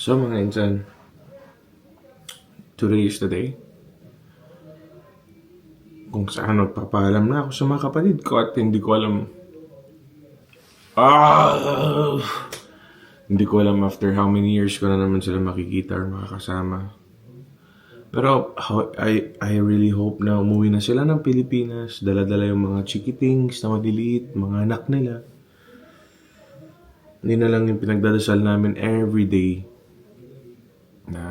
So mga insan, today is the day kung saan magpapaalam na ako sa mga kapatid ko at hindi ko alam ah hindi ko alam after how many years ko na naman sila makikita or makakasama. Pero I, I really hope na umuwi na sila ng Pilipinas, dala-dala yung mga chikitings na maliliit, mga anak nila. Hindi na lang yung pinagdadasal namin every day na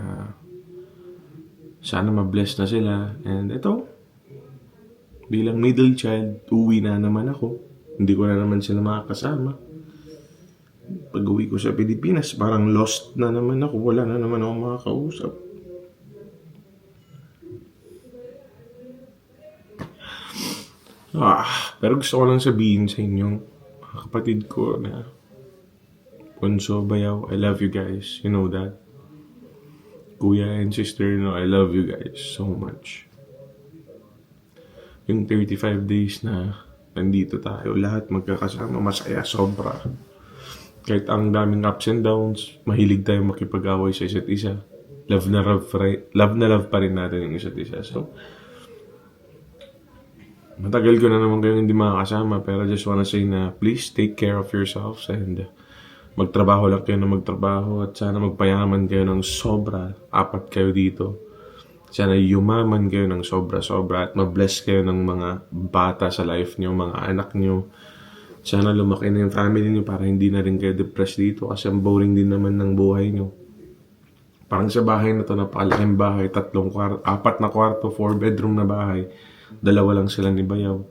sana ma-bless na sila. And ito, bilang middle child, uwi na naman ako. Hindi ko na naman sila makakasama. Pag uwi ko sa Pilipinas, parang lost na naman ako. Wala na naman ako makakausap. Ah, pero gusto ko lang sabihin sa inyong mga kapatid ko na Punso, Bayaw, I love you guys. You know that. Kuya and sister, know, I love you guys so much. Yung 35 days na nandito tayo, lahat magkakasama, masaya, sobra. Kahit ang daming ups and downs, mahilig tayo makipag-away sa isa't isa. Love na love, love na love pa rin natin yung isa't isa. So, matagal ko na naman kayong hindi makakasama, pero just wanna say na please take care of yourselves and magtrabaho lang kayo na magtrabaho at sana magpayaman kayo ng sobra. Apat kayo dito. Sana yumaman kayo ng sobra-sobra at mabless kayo ng mga bata sa life niyo, mga anak niyo. Sana lumaki na yung family niyo para hindi na rin kayo depressed dito kasi ang boring din naman ng buhay niyo. Parang sa bahay na to, napakalaking bahay, tatlong kwarto, apat na kwarto, four bedroom na bahay. Dalawa lang sila ni Bayaw.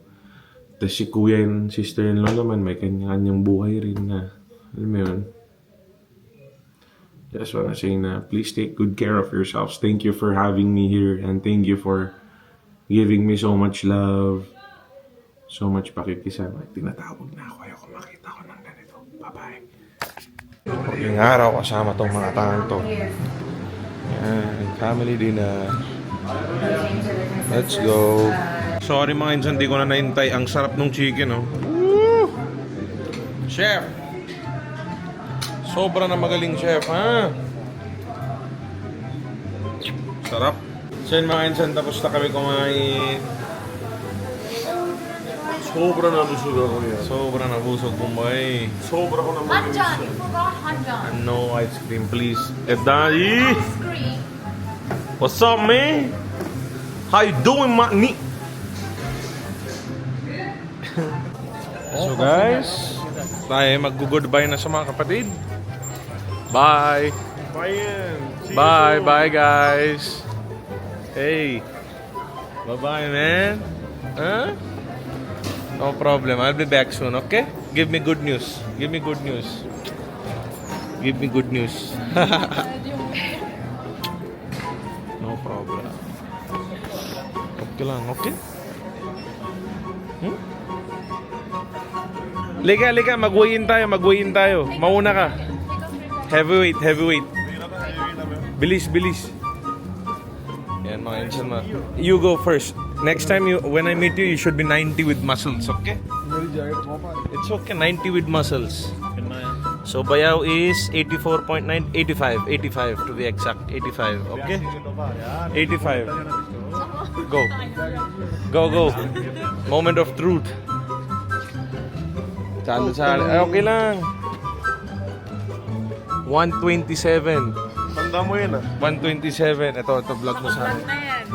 Tapos si kuya and sister-in-law naman, may kanya-kanyang buhay rin na, alam mo yun. Just wanna say na please take good care of yourselves. Thank you for having me here and thank you for giving me so much love. So much pakikisama. Tinatawag na ako. Ayoko makita ko ng ganito. Bye-bye. Yung araw kasama tong mga taong to. Yan, family dinner. Let's go. Sorry mga insan, di ko na naintay. Ang sarap ng chicken, oh. Woo! Chef! Sobra na magaling chef, ha? Sarap. So yun mga insan, tapos na kami kumain. Sobra na busog ako yan. Sobra na busog bumbay. Sobra ko na Hot John, you forgot Hot John. And no ice cream, please. Eh, daddy! Ice cream. What's up, man? How you doing, my ni? so guys, tayo mag-goodbye na sa mga kapatid. Bye! Bye yan. See you Bye, bye guys! Hey! Bye-bye, man! Huh? No problem, I'll be back soon, okay? Give me good news. Give me good news. Give me good news. no problem. Okay lang, okay? Hmm? Liga, liga, mag-weigh-in tayo, mag-weigh-in tayo. Mauna ka. Heavyweight, heavyweight. Bilis, bilis. Yan mga insan ma. You go first. Next time you when I meet you, you should be 90 with muscles, okay? It's okay, 90 with muscles. So Bayaw is 84.9, 85, 85 to be exact, 85, okay? 85. Go. Go, go. Moment of truth. Salo. Ay, okay lang. 127. Tanda mo yan ah. 127. Ito, ito vlog mo sa akin. Na yan.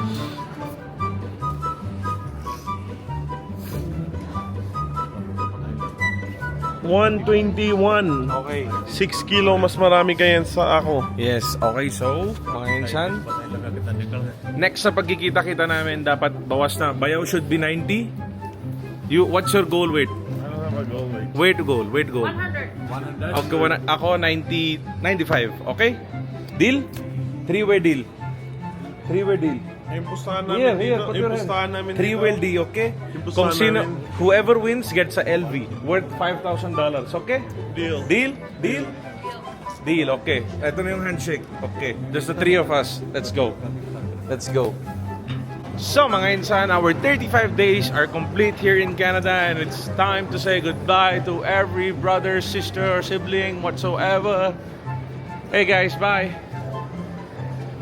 One 121. Okay. 6 kilo mas marami kayan sa ako. Yes, okay. So, mga insan, next sa pagkikita-kita namin, dapat bawas na. Bayaw should be 90. You, what's your goal weight? Ano na mag-goal like? Weight goal, weight goal. 100. Okay, wana- ako 90, 95. Okay? Deal? Three-way deal. Three-way deal. Impustahan namin Here, here, dito. put your Impustahan hand. namin Three dito. wheel D, okay? Impustahan Kung sino, namin. whoever wins gets a LV worth $5,000, okay? Deal. Deal? Deal? Deal, okay. Ito na yung handshake. Okay. Just the three of us. Let's go. Let's go. So mga insan, our 35 days are complete here in Canada and it's time to say goodbye to every brother, sister, or sibling whatsoever. Hey guys, bye.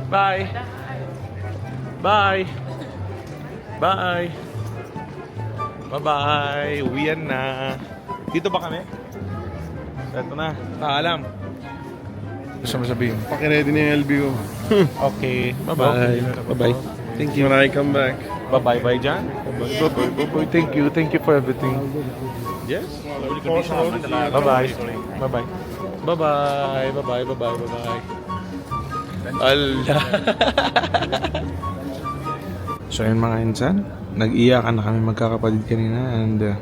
Bye. Bye. Bye. Bye-bye. Uwian na. Dito ba kami? Ito na. Paalam. Gusto mo sabihin? Pakiready na yung LB ko. Okay. Bye-bye. Bye-bye. Thank you. When I come back. Bye-bye, bye, John. Bye-bye. Bye-bye. Thank you. Thank you for everything. Yes. Bye-bye. Bye-bye. Bye-bye. Bye-bye. Bye-bye. Bye-bye. Ala. so yun mga insan, nag-iyakan na kami magkakapatid kanina and uh,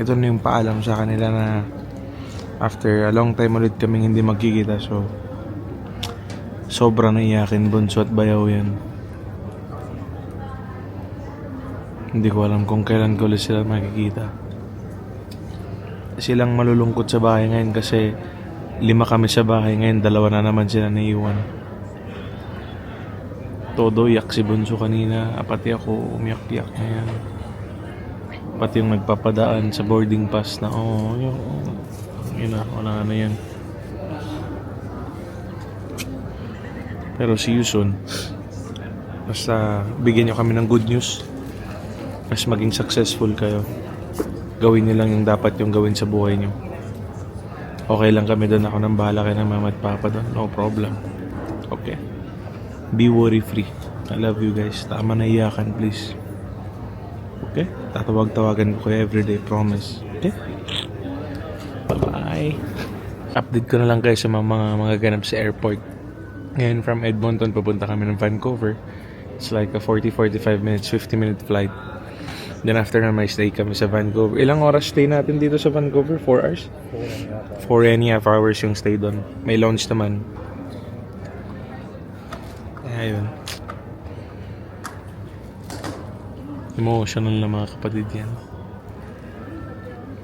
ito na yung paalam sa kanila na after a long time ulit kaming hindi magkikita so sobrang naiyakin bunso at bayaw yan. Hindi ko alam kung kailan ko ulit sila makikita. Silang malulungkot sa bahay ngayon kasi lima kami sa bahay ngayon, dalawa na naman sila naiwan. Todo yak si Bunso kanina, pati ako umiyak-iyak ngayon. Pati yung nagpapadaan sa boarding pass na, oh, yun, yun na, wala na yan. Pero see you. Basta bigyan nyo kami ng good news mas maging successful kayo. Gawin niyo lang yung dapat yung gawin sa buhay niyo. Okay lang kami doon. Ako nang bahala kayo ng mama at papa doon. No problem. Okay. Be worry free. I love you guys. Tama na iyakan, please. Okay? Tatawag-tawagan ko kayo everyday. Promise. Okay? Bye-bye. Update ko na lang kayo sa mga mga, mga ganap sa airport. Ngayon from Edmonton, papunta kami ng Vancouver. It's like a 40-45 minutes, 50 minute flight. Then after na may stay kami sa Vancouver. Ilang oras stay natin dito sa Vancouver? 4 hours? 4 and a half hours yung stay doon. May lounge naman. Ayun. Emotional na mga kapatid yan.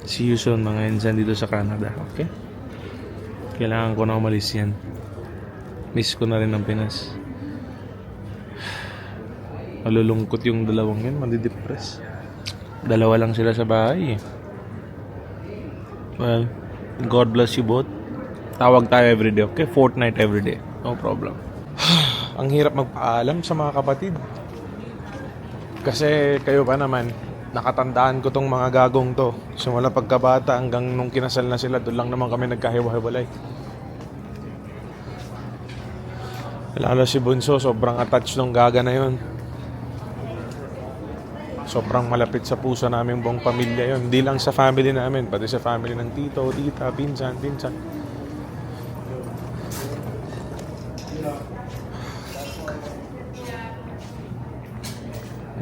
See you soon mga insan dito sa Canada. Okay? Kailangan ko na umalis yan. Miss ko na rin ang Pinas. Malulungkot yung dalawang yun, madidepress. Dalawa lang sila sa bahay eh. Well, God bless you both. Tawag tayo everyday, okay? Fortnight everyday. No problem. Ang hirap magpaalam sa mga kapatid. Kasi kayo pa naman, nakatandaan ko tong mga gagong to. Simula pagkabata hanggang nung kinasal na sila, doon lang naman kami nagkahiwa-hiwalay. Lalo si Bunso, sobrang attached nung gaga na yon. Sobrang malapit sa puso namin buong pamilya yon. Hindi lang sa family namin, pati sa family ng tito, tita, pinsan, pinsan.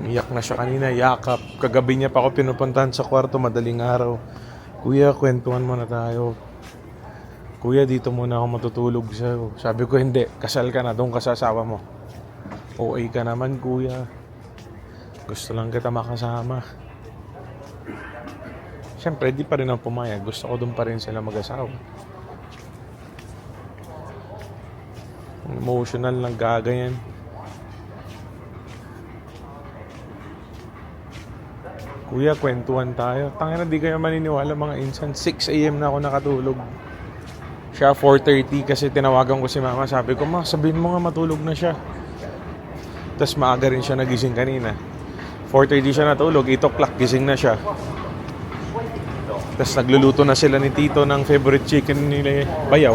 Iyak na siya kanina, yakap. Kagabi niya pa ako pinupuntahan sa kwarto, madaling araw. Kuya, kwentuhan mo na tayo. Kuya, dito muna ako matutulog sa'yo. Sabi ko, hindi. Kasal ka na, doon ka sa asawa mo. OA ka naman, kuya. Gusto lang kita makasama. Siyempre, di pa rin ako pumayag. Gusto ko doon pa rin sila mag-asawa. Emotional lang gagayan. Kuya, kwentuhan tayo. Tangina, di kayo maniniwala mga insan. 6 a.m. na ako nakatulog. Siya 4.30 kasi tinawagan ko si mama. Sabi ko, ma, sabihin mo nga matulog na siya. Tapos maaga rin siya nagising kanina. 4.30 siya natulog, 8 o'clock gising na siya. Tapos nagluluto na sila ni Tito ng favorite chicken ni Bayaw.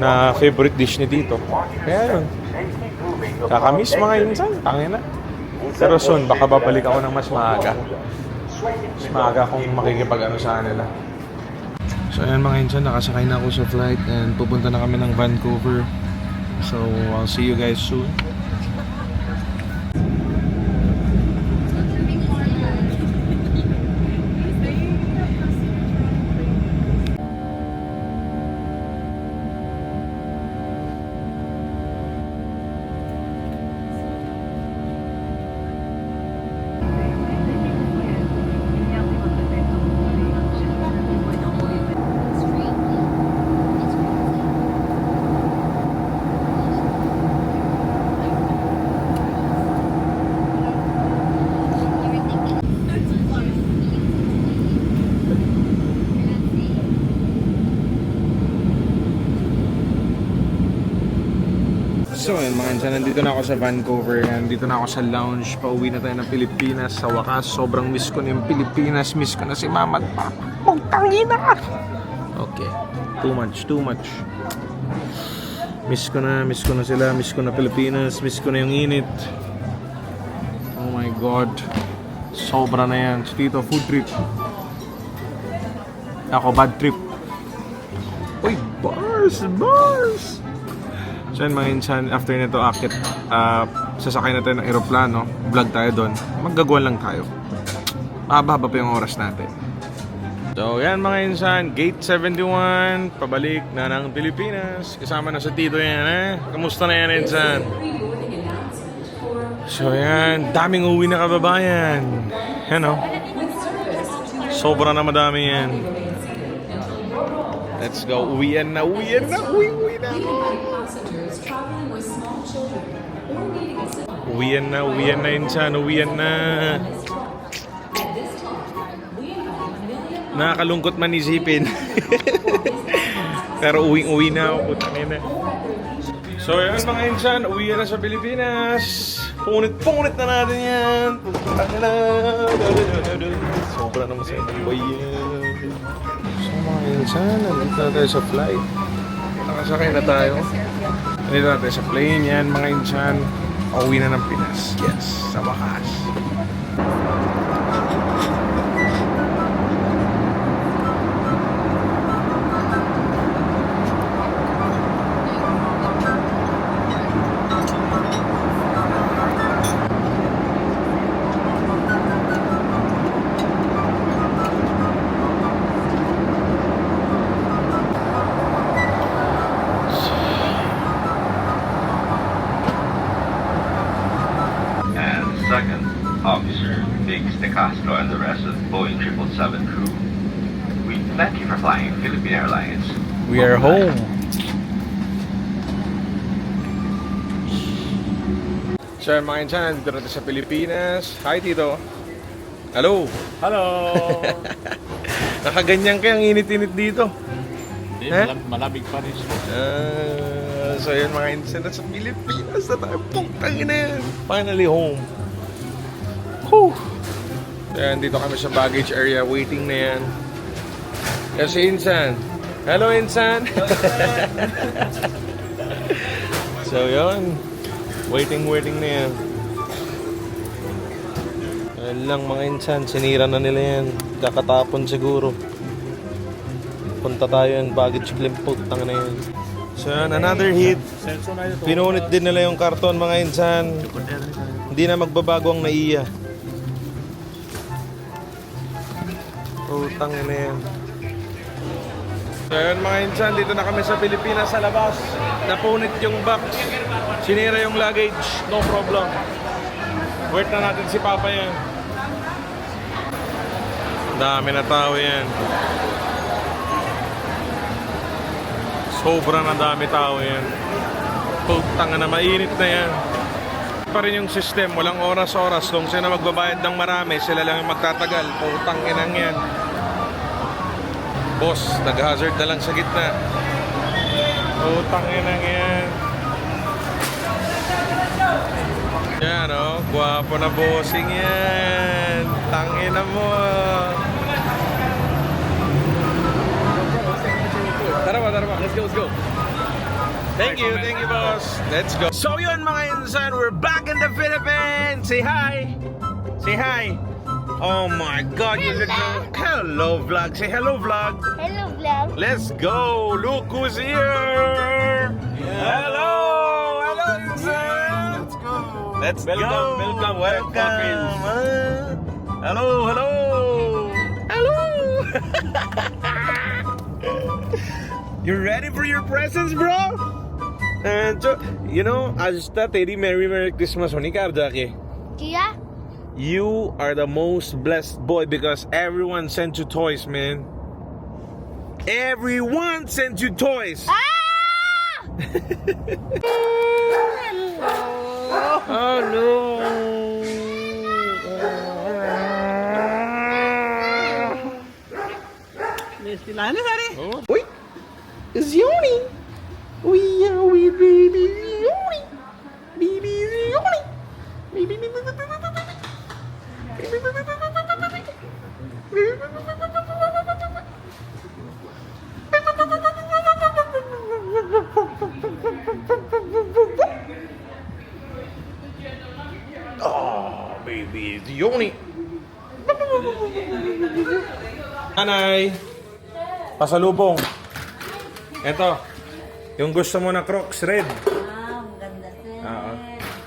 Na favorite dish ni Tito. Kaya yun. Kakamiss mga insan. Tangina. Pero soon, baka babalik ako ng mas maaga. Mas maaga akong makikipag ano sa kanila. So ayan mga insan, nakasakay na ako sa flight and pupunta na kami ng Vancouver. So I'll see you guys soon. So yun mga insan, nandito na ako sa Vancouver, nandito na ako sa lounge, pauwi na tayo ng Pilipinas. Sa wakas, sobrang miss ko na yung Pilipinas, miss ko na si mama at papa. Pagtangi na! Okay, too much, too much. Miss ko na, miss ko na sila, miss ko na Pilipinas, miss ko na yung init. Oh my God. Sobra na yan. Tito, food trip. Ako, bad trip. Uy, bars! Bars! So yun mga insan, after nito akit, ah, sasakay na tayo ng aeroplano, vlog tayo doon, maggagawan lang tayo. Mahaba pa yung oras natin. So yan mga insan, gate 71, pabalik na ng Pilipinas. Kasama na sa tito yan eh. Kamusta na yan insan? So yan, daming uwi na kababayan. Yan o. Sobra na madami yan. Let's go, uwian na, uwian na, uwi, uwi na. Uwian na, uwian na insan, uwian na. Nakakalungkot man isipin. Pero uwing-uwi na ako, putangin na. So yan mga insan, uwi na sa Pilipinas. Punit-punit na natin yan. Putangin na. Sobra naman sa yan. So mga insan, nandito na tayo sa flight. Nakasakay na tayo. Nandito na tayo sa plane yan mga insan. Pauwi na ng Pinas. Yes, sa wakas. We are home. So yun, mga insan, nandito na tayo sa Pilipinas. Hi, Tito. Hello. Hello! Nakaganyan kayang init-init dito. Hindi, Eh? malab- malabig pa rin siya. Ah, so yun, mga insan, nasa Pilipinas na tayo. Putang ina yan. Finally home. Whew. So yan, dito kami sa baggage area. Waiting na yan. Kasi Insan. Hello, Insan. so yun. Waiting, waiting na yan. Ayun lang mga insan, sinira na nila yan. Kakatapon siguro. Punta tayo yan, baggage claim po, tanga na yan. So yan, another hit. Pinunit din nila yung karton mga insan. Hindi na magbabago ang naiya. Utang na yan. So yun mga insan, dito na kami sa Pilipinas sa labas. Napunit yung box. Sinira yung luggage. No problem. Wait na natin si Papa yan. Dami na tao yan. Sobra na dami tao yan. Putang na mainit na yan. Pa rin yung system, walang oras-oras. Kung sino magbabayad ng marami, sila lang yung magtatagal. Putang inang yan. Boss, nag-hazard na lang sa gitna. Putang inang yan. Yan o, oh, gwapo na bossing yan. Tangina mo. Tara ba, tara ba. Let's go, let's go. Thank you, thank you, boss. Let's go. So yun mga insan, we're back in the Philippines. Say hi. Say hi. Oh my God, you look so... Hello, vlog. Say hello, vlog. Hello, vlog. Let's go. Look who's here. Hello. Hello, insan. Let's go. Let's Welcome, go. welcome, welcome. welcome. Ah. Hello, hello. Hello. you ready for your presents, bro? And so, you know, आज तक तेरी Merry Merry Christmas होनी कार जाके. Kia? You are the most blessed boy because everyone sent you toys, man. Everyone sent you toys. Ah! Oh no. Oh. Uy! It's Yoni! Yoni. Anay. Pasalubong. Eto. Yung gusto mo na Crocs red. Wow, ang ganda sir. Oo.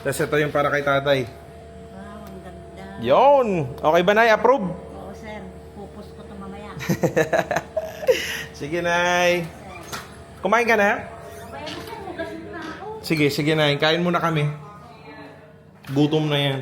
Tapos ito yung para kay tatay. Wow, ang ganda. Yon. Okay ba, Nay? Approve? Oo sir, pupus ko ito mamaya. Sige, Nay. Kumain ka na? Sige, sige, Nay. Kain muna kami. Gutom na yan.